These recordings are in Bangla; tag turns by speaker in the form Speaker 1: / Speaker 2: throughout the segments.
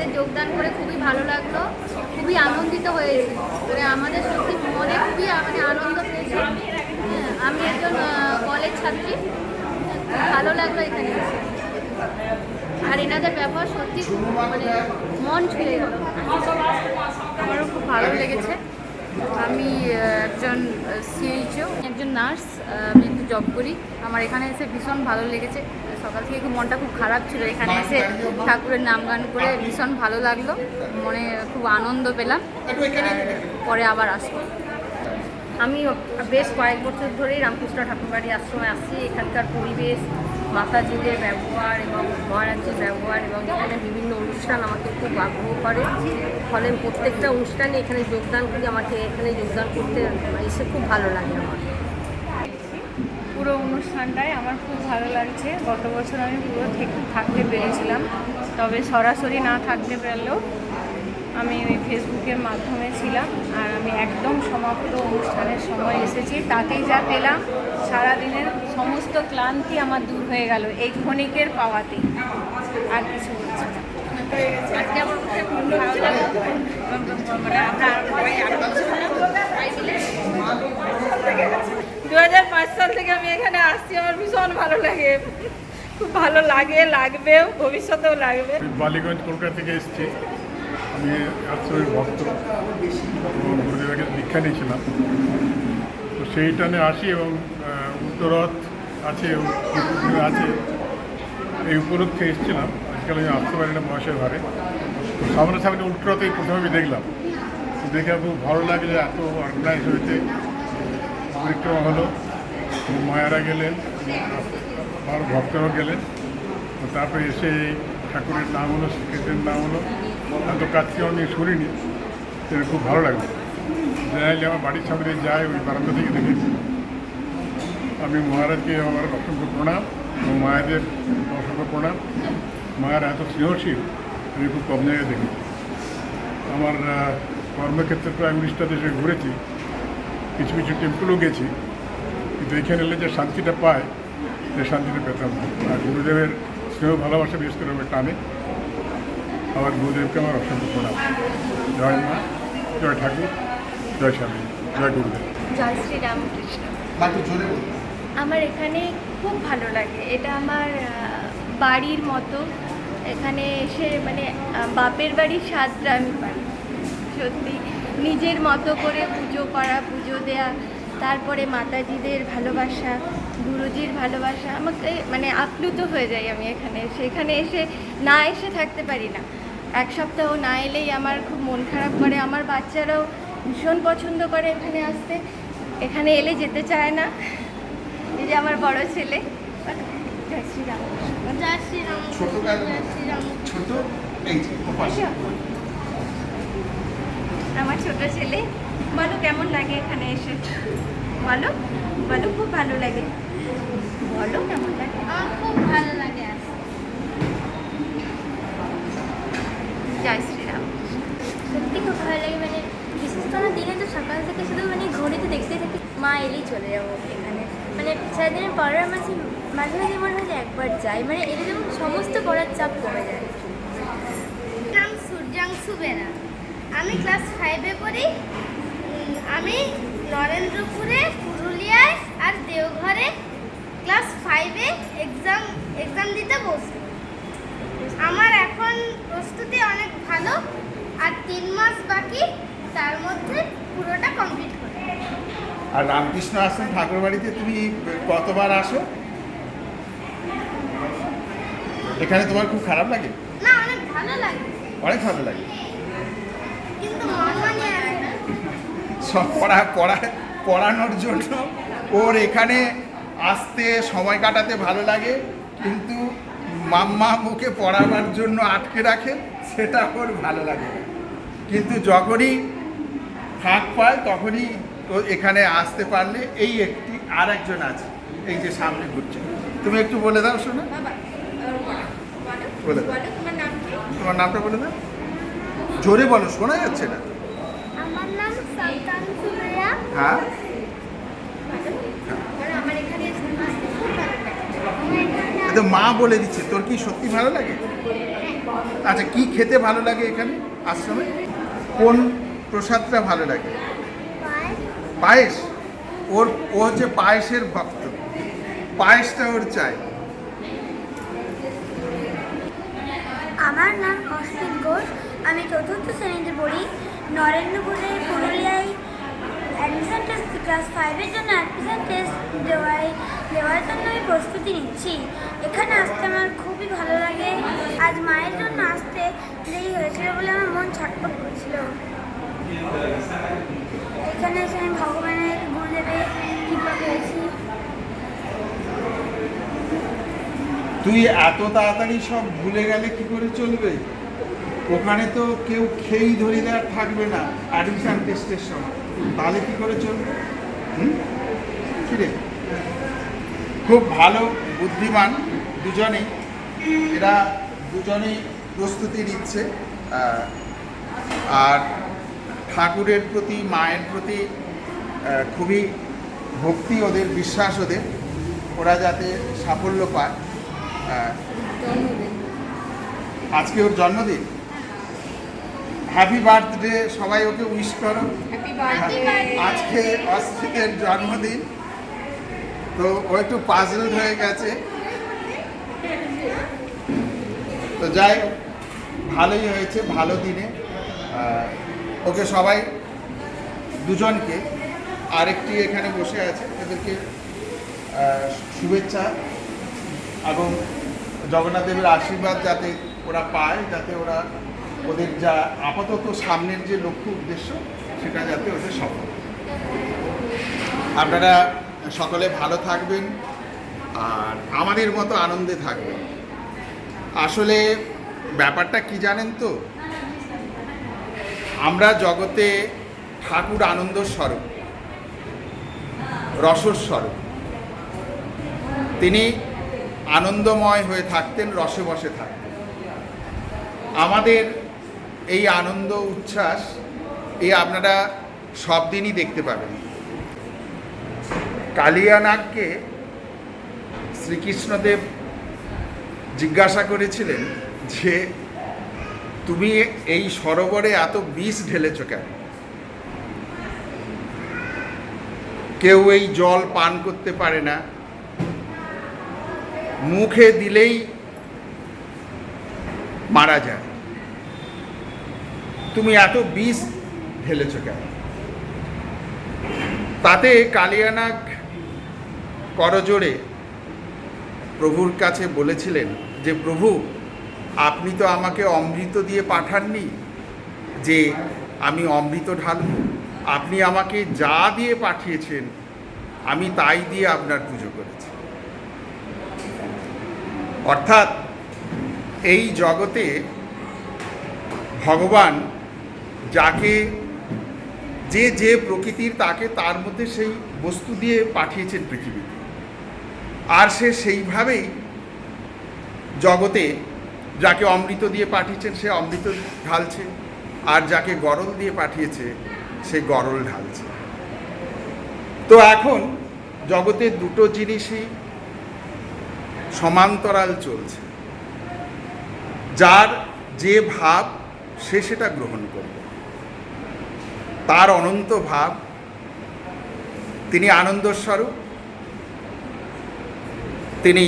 Speaker 1: এতে যোগদান করে খুবই ভালো লাগল খুবই আনন্দিত হয়েছে মানে আমাদের সত্যি মনে খুবই মানে আনন্দ পেয়েছি। হ্যাঁ, আমি একজন কলেজ ছাত্রী। ভালো লাগল এখানে আর এনাদের ব্যবহার সত্যি মানে মন ছুঁয়ে গেল।
Speaker 2: আমারও খুব ভালো লেগেছে। আমি একজন সিএইচও একজন নার্স আমি একটু জব করি। আমার এখানে এসে ভীষণ ভালো লেগেছে। সকাল থেকে মনটা খুব খারাপ ছিল। এখানে এসে ঠাকুরের নাম গান করে ভীষণ ভালো লাগল। মনে খুব আনন্দ পেলাম। পরে আবার আসব।
Speaker 3: আমি বেশ কয়েক বছর ধরেই রামকৃষ্ণ ঠাকুরবাড়ি আশ্রমে আসছি এখানকার পরিবেশ, মাতাজিদের ব্যবহার এবং মহারাজজির ব্যবহার এবং এখানে বিভিন্ন অনুষ্ঠান আমাকে খুব আগ্রহ করে। ফলে প্রত্যেকটা অনুষ্ঠানে এখানে যোগদান করি আমাকে এখানে যোগদান করতে এসে খুব ভালো লাগে আমার।
Speaker 2: পুরো অনুষ্ঠানটাই আমার খুব ভালো লাগছে। গত বছর আমি পুরো থেকে থাকতে পেরেছিলাম। তবে সরাসরি না থাকতে পারলেও আমি ওই ফেসবুকের মাধ্যমে ছিলাম আর আমি একদম সমাপ্ত অনুষ্ঠানের সময় এসেছি। তাতেই যা পেলাম সারাদিনের সমস্ত ক্লান্তি আমার দূর হয়ে গেল এই ক্ষণিকের পাওয়াতে। আর কিছু বলছি না।
Speaker 3: আজকে আমার ভালো লাগল মানে আমরা
Speaker 4: দু হাজার পাঁচ সাল থেকে আমি এখানে আসছি আমার ভীষণ ভালো লাগে। খুব ভালো লাগে লাগবেও ভবিষ্যতেও লাগবে।
Speaker 5: বালিগঞ্জ কলকাতা থেকে এসেছি। আমি আশ্রমের ভক্ত। গুরুদেবের দীক্ষা নিয়েছিলাম। তো সেই টানে আসি এবং উত্তরথ আছে আছে। এই উপলক্ষে এসেছিলাম। আজকাল আমি আসতে পারি না বয়সের ভারে। তো সামনাসামনি উত্তরথেই প্রথমে আমি দেখলাম। দেখে খুব ভালো লাগলে এত অর্গানাইজ হয়েছে। পরিক্রমা হলো। মায়েরা গেলেন আর ভক্তরাও গেলেন। তারপরে এসে ঠাকুরের নাম হলো শ্রীকৃষ্ণের নাম হলো। এত থেকে আমি শুনিনি তো খুব ভালো লাগল। যাইলে আমার বাড়ির সামনে যায় ওই বারান্দা থেকে দেখে। আমি মহারাজকে আমার অসংখ্য প্রণাম এবং মায়েদের অসংখ্য প্রণাম। মায়ের এত স্নেহশীল, আমি খুব কম জায়গায় দেখি। আমার কর্মক্ষেত্রে প্রায় উনিশটা দেশে ঘুরেছি, কিছু কিছু টেম্পলও গেছি। কিন্তু এখানে এলে যে শান্তিটা পায় সে শান্তিটা পেতাম আর গুরুদেবের স্নেহ ভালোবাসা বিশেষ করে টানে। আমার গুরুদেবকে আমার অসংখ্য প্রণাম। জয় মা জয় ঠাকুর জয় স্বামী জয় গুরুদেব।
Speaker 1: জয় শ্রী রামকৃষ্ণ। আমার এখানে খুব ভালো লাগে। এটা আমার বাড়ির মতো। এখানে এসে মানে বাপের বাড়ির স্বাদটা আমি পাই। সত্যি নিজের মতো করে পুজো করা পুজো দেয়া তারপরে মাতাজিদের ভালোবাসা গুরুজির ভালোবাসা। আমাকে মানে আপ্লুত হয়ে যাই আমি এখানে এসে। এখানে এসে না এসে থাকতে পারি না। এক সপ্তাহ না এলেই আমার খুব মন খারাপ করে। আমার বাচ্চারাও ভীষণ পছন্দ করে এখানে আসতে। এখানে এলে যেতে চায় না। এই যে আমার বড় ছেলে। আমার ছোট ছেলে। বলো কেমন লাগে এখানে এসে? বলো বলো খুব ভালো লাগে। বলো কেমন লাগে?
Speaker 6: আমার খুব ভালো লাগে আসতে
Speaker 1: জয় শ্রীরাম
Speaker 6: সত্যি খুব ভালো লাগে মানে বিশেষ করে দিনে তো সকাল থেকে শুধু মানে ঘড়িতে দেখতে থাকি মা এলেই চলে যাব এখানে। মানে সারাদিনের পড়ার মাঝে মাঝে মাঝে মনে হয় যে একবার যাই। মানে এটা যেমন সমস্ত পড়ার চাপ কমে যায়। নাম সূর্যাংশু বেরা আমি ক্লাস ফাইভে পড়ি আমি নরেন্দ্রপুরে পুরুলিয়ায় আর দেওঘরে ক্লাস ফাইভে এক্সাম এক্সাম দিতে বসি আমার এখন প্রস্তুতি অনেক ভালো আর তিন মাস বাকি তার মধ্যে পুরোটা কমপ্লিট করে
Speaker 7: আর রামকৃষ্ণ আশ্রম ঠাকুর বাড়িতে তুমি কতবার আসো? এখানে তোমার খুব খারাপ লাগে?
Speaker 6: অনেক ভালো লাগে। মন
Speaker 7: সব পড়া পড়া পড়ানোর জন্য ওর এখানে আসতে সময় কাটাতে ভালো লাগে কিন্তু মাম্মা মুখে পড়াবার জন্য আটকে রাখে সেটা ওর ভালো লাগে কিন্তু যখনই ফাঁক পায় তখনই ও এখানে আসতে পারলে এই একটি আর একজন আছে এই যে সামনে ঘুরছে। তুমি একটু বলে দাও শোনো। বলে দাও।
Speaker 1: তোমার নাম কি?
Speaker 7: তোমার নামটা বলে দাও। জোরে বলো শোনা যাচ্ছে না।
Speaker 6: আমার নাম
Speaker 7: হ্যাঁ। তো মা বলে দিচ্ছে তোর কি সত্যি ভালো লাগে? আচ্ছা কি খেতে ভালো লাগে এখানে? আশ্রমে? কোন প্রসাদটা ভালো লাগে? পায়েস, ওর, ও হচ্ছে পায়েসের ভক্ত। পায়েসটা ওর চাই।
Speaker 8: আমার নাম অস্মিত ঘোষ। আমি চতুর্থ শ্রেণীতে পড়ি। নরেন্দ্রপুরের পুরুলিয়ায় অ্যাডমিশন টেস্ট ক্লাস ফাইভের জন্য অ্যাডমিশন টেস্ট দেওয়ায়, দেওয়ার জন্য আমি প্রস্তুতি নিচ্ছি। এখানে আসতে আমার খুবই ভালো লাগে। আজ মায়ের জন্য আসতে দেরি হয়েছিল বলে আমার মন ছটপট করছিল। এখানে আমি ভগবানের গুরুদেবের কৃপা পেয়েছি।
Speaker 7: তুই এত তাড়াতাড়ি সব ভুলে গেলে কি করে চলবে? ওখানে তো কেউ খেয়েই ধরে দেওয়ার থাকবে না। অ্যাডমিশন টেস্টের সময়। তাহলে কি করে চলবে? হুম? রে? খুব ভালো, বুদ্ধিমান দুজনেই। এরা দুজনেই প্রস্তুতি নিচ্ছে। আর ঠাকুরের প্রতি মায়ের প্রতি খুবই ভক্তি ওদের বিশ্বাস ওদের। ওরা যাতে সাফল্য পায় আজকে ওর জন্মদিন। হ্যাপি বার্থডে সবাই ওকে উইশ করো। আজকে অস্ত্রিতের জন্মদিন। তো ও একটু পাজল হয়ে গেছে। তো যাই হোক, ভালোই হয়েছে ভালো দিনে। ওকে সবাই, দুজনকে। আরেকটি এখানে বসে আছে, এদেরকে শুভেচ্ছা এবং জগন্নাথ দেবের আশীর্বাদ যাতে ওরা পায়, যাতে ওরা ওদের যা আপাতত সামনের যে লক্ষ্য উদ্দেশ্য, সেটা যাতে ওদের সফল আপনারা সকলে ভালো থাকবেন আর আমাদের মতো আনন্দে থাকবেন। আসলে ব্যাপারটা কি জানেন তো? আমরা জগতে ঠাকুর আনন্দ স্বরূপ, রসর স্বরূপ। তিনি আনন্দময় হয়ে থাকতেন, রসে বসে থাকতেন। আমাদের এই আনন্দ উচ্ছ্বাস এ আপনারা সব দিনই দেখতে পাবেন। কালিয়ানাগকে শ্রীকৃষ্ণদেব জিজ্ঞাসা করেছিলেন যে তুমি এই সরোবরে এত বিষ ঢেলেছ কেন? কেউ এই জল পান করতে পারে না। মুখে দিলেই মারা যায়। তুমি এত বিষ ঢেলেছ কেন? তাতে কালিয়ানাগ করজোড়ে প্রভুর কাছে বলেছিলেন যে, প্রভু আপনি তো আমাকে অমৃত দিয়ে পাঠাননি যে আমি অমৃত ঢালব। আপনি আমাকে যা দিয়ে পাঠিয়েছেন, আমি তাই দিয়ে আপনার পুজো করেছি। অর্থাৎ এই জগতে ভগবান যাকে যে যে প্রকৃতির তাকে তার মধ্যে সেই বস্তু দিয়ে পাঠিয়েছেন পৃথিবীতে। আর সে সেইভাবেই জগতে যাকে অমৃত দিয়ে পাঠিয়েছেন, সে অমৃত ঢালছে। আর যাকে গরল দিয়ে পাঠিয়েছে, সে গরল ঢালছে। তো এখন জগতে দুটো জিনিসই সমান্তরাল চলছে। যার যে ভাব, সে সেটা গ্রহণ করবে তার অনন্ত ভাব, তিনি আনন্দস্বরূপ। তিনি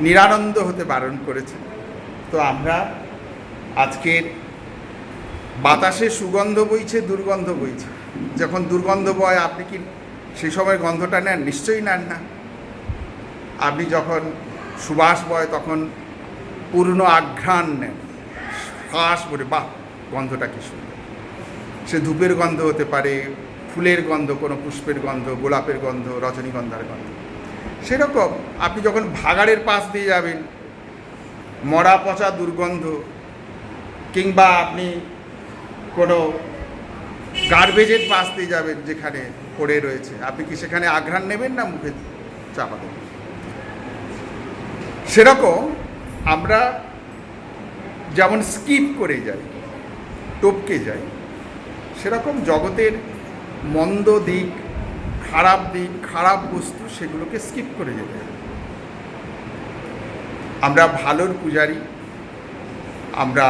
Speaker 7: নিরানন্দ হতে বারণ করেছেন তো আমরা আজকের বাতাসে সুগন্ধ বইছে, দুর্গন্ধ বইছে। যখন দুর্গন্ধ বয়, আপনি কি সেই সময় গন্ধটা নেন? নিশ্চয়ই নেন না। আপনি যখন সুবাস বয়, তখন পূর্ণ আঘ্রাণ নেন। শ্বাস বলে, বাহ, গন্ধটা কি সুন্দর। সে ধূপের গন্ধ হতে পারে, ফুলের গন্ধ, কোনো পুষ্পের গন্ধ, গোলাপের গন্ধ, রজনীগন্ধার গন্ধ। সেরকম আপনি যখন ভাগাড়ের পাশ দিয়ে যাবেন, মরা পচা দুর্গন্ধ, কিংবা আপনি কোনো গার্বেজের পাশ দিয়ে যাবেন যেখানে পড়ে রয়েছে, আপনি কি সেখানে আঘ্রাণ নেবেন না মুখে চাপা দেবেন? সেরকম আমরা যেমন স্কিপ করে যাই, টপকে যাই, সেরকম জগতের মন্দ দিক খারাপ দিক খারাপ বস্তু সেগুলোকে স্কিপ করে যেতে হবে। আমরা ভালোর পূজারী, আমরা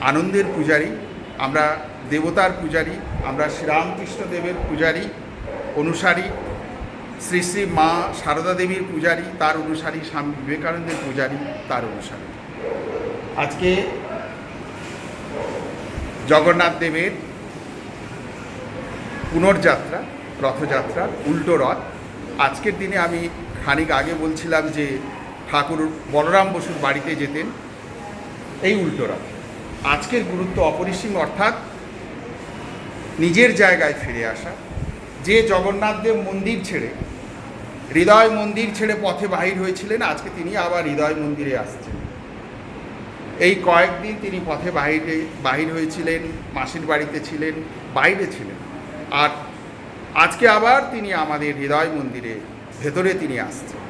Speaker 7: আনন্দের পূজারী, আমরা দেবতার পূজারী, আমরা শ্রীরামকৃষ্ণ দেবের পূজারী, অনুসারী, শ্রী শ্রী মা সারদা দেবীর পূজারী, তার অনুসারী স্বামী বিবেকানন্দের পূজারী, তার অনুসারী। আজকে জগন্নাথ দেবের পুনর্যাত্রা রথযাত্রা, উল্টো রথ। আজকের দিনে আমি খানিক আগে বলছিলাম যে ঠাকুর বলরাম বসুর বাড়িতে যেতেন, এই উল্টো রথ। আজকের গুরুত্ব অপরিসীম, অর্থাৎ নিজের জায়গায় ফিরে আসা। যে জগন্নাথদেব মন্দির ছেড়ে, হৃদয় মন্দির ছেড়ে পথে বাহির হয়েছিলেন, আজকে তিনি আবার হৃদয় মন্দিরে আসছেন। এই কয়েকদিন তিনি পথে বাহিরে, বাহির হয়েছিলেন, মাসির বাড়িতে ছিলেন, বাইরে ছিলেন। আর আজকে আবার তিনি আমাদের হৃদয় মন্দিরে, ভেতরে তিনি আসছেন।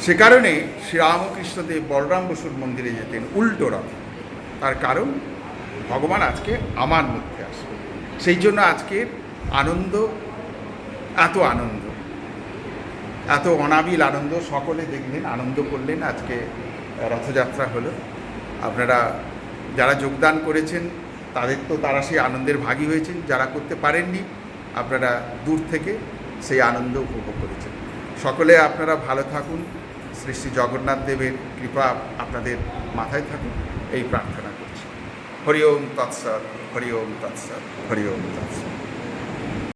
Speaker 7: সে কারণে শ্রীরামকৃষ্ণদেব বলরাম বসুর মন্দিরে যেতেন উল্টো রথে। তার কারণ, ভগবান আজকে আমার মধ্যে আসবে সেই জন্য আজকের আনন্দ, এত আনন্দ, এত অনাবিল আনন্দ, সকলে দেখলেন আনন্দ করলেন আজকে রথযাত্রা হলো। আপনারা যারা যোগদান করেছেন, তাদের তো তারা সেই আনন্দের ভাগী হয়েছেন, যারা করতে পারেননি আপনারা দূর থেকে সেই আনন্দ উপভোগ করেছেন। সকলে আপনারা ভালো থাকুন। শ্রী শ্রী জগন্নাথ দেবের কৃপা আপনাদের মাথায় থাকুন এই প্রার্থনা করছি। হরি ওম তৎসৎ, হরি ওম তৎসৎ, হরি ওম তৎসৎ।